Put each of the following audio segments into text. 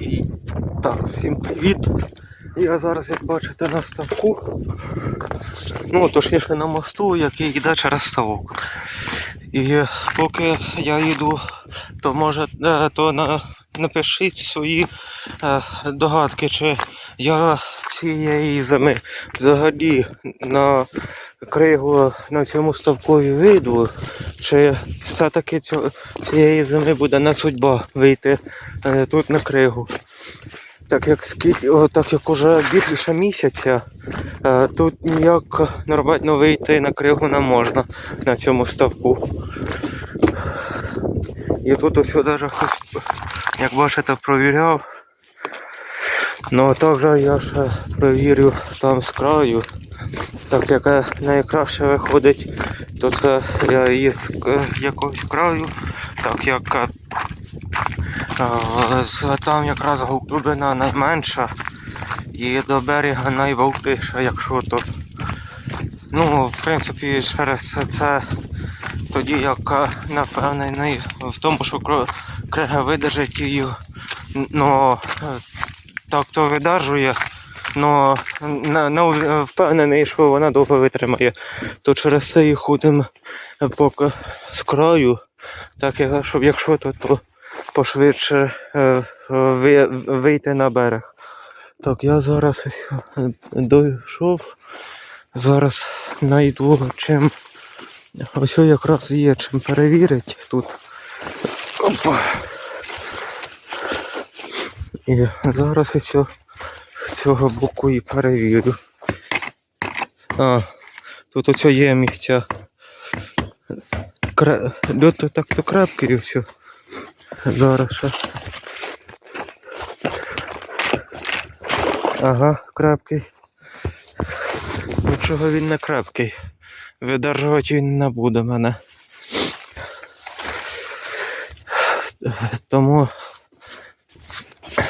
І так, всім привіт. Я зараз, як бачите, на ставку. Ну, точніше на мосту, який йде через ставок. І поки я йду, то може е, то на, напишіть свої е, догадки, чи я цієї зими взагалі на кригу на цьому ставкові вийду, чи все-таки цієї зими буде не судьба вийти е, тут на кригу. Так як скільки, так як уже більше місяця, е, тут ніяк нормально вийти на кригу не можна на цьому ставку. І тут ось даже хтось, як бачите, провіряв. Ну а також я ще провірю там з краю. Так як найкраще виходить, то це я із е, якогось краю, так як е, з- там якраз глибина найменша і до берега найвовтиша, якщо то. Ну, в принципі, через це тоді як е, напевнений в тому, що крига видержить її, ну е, так то видержує, но не, не впевнений, що вона довго витримає. То через це і ходимо поки з краю, так щоб якщо то, то пошвидше е, ви- вийти на берег. Так, я зараз е, дійшов. Зараз знайду чим. Ось якраз є чим перевірити тут. Опа. І зараз ось з цього боку і перевірю. А, тут оце є місця. Кре... Так то крепкий і все. Зараз ще. Ага, крепкий. Нічого він не крепкий. Видержувати він не буде мене. Тому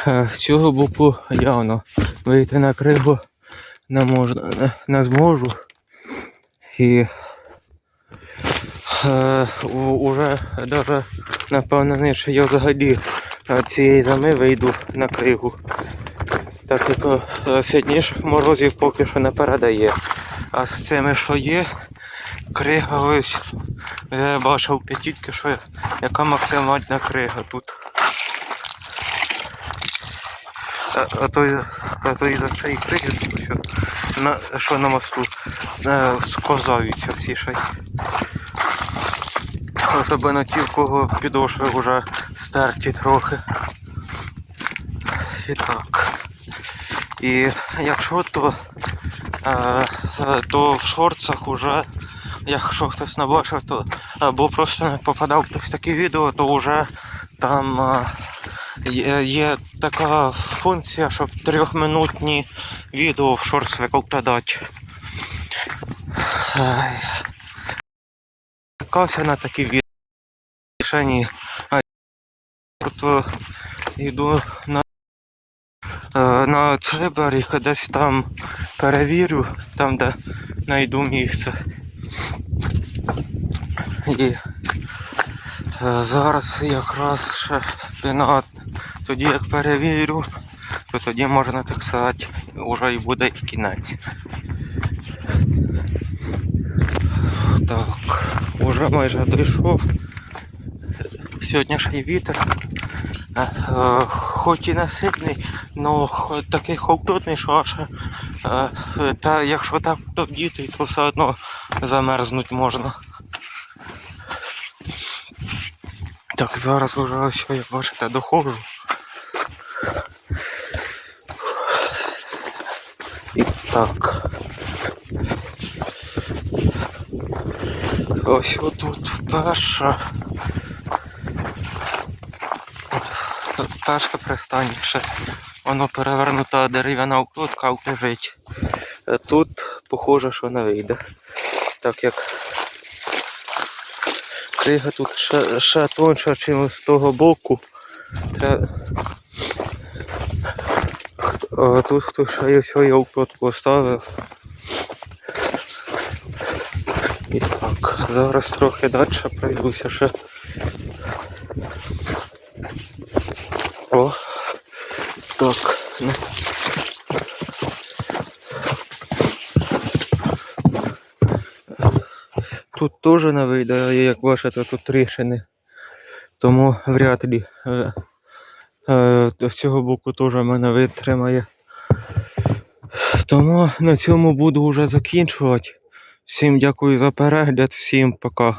е, цього боку явно вийти на кригу не можна, не, зможу. І е, уже даже напевно, що я взагалі е, цієї зими вийду на кригу. Так як е, сьогоднішніх морозів поки що не передає. А з цими, що є, крига ось я бачив тільки що яка максимальна крига тут. А, а то, а то і за цієї криги, що на, що на мосту е, сковзаються всі ще. Особливо ті, в кого підошви вже стерті трохи. І так. І якщо то, е, е, то в шорцах уже, якщо хтось не бачив, то або просто не попадав в такі відео, то вже там е, є, є така функція, щоб трьохминутні відео в шорц викладати. Ай. Чекався на такі відео. Ще ні. А, йду на е, на цей берег, десь там перевірю, там де знайду місце. І е, зараз якраз ще на, тоді як перевірю, то тоді можна так сказати, вже і буде і кінець. Так, уже майже дійшов. Сьогоднішній вітер. Е, е, хоч і не сильний, але такий холодний, що аж та якщо так то вдіти, то все одно замерзнуть можна. Так, зараз вже ось, як бачите, доходжу. І так. Ось отут перша. Перше пристаніше. Воно перевернута дерев'яна укладка лежить. Е, Тут похоже, що не вийде. Так як крига тут ще, ще тонша, ніж з того боку. Тре- Е, Тут хтось ще й свою укладку оставив. І так, зараз трохи далі пройдуся ще. О, Так. Тут теж не вийде, як бачите, тут тріщини. Тому вряд ли. Е, е, з цього боку теж мене витримає. Тому на цьому буду вже закінчувати. Всім дякую за перегляд, всім пока.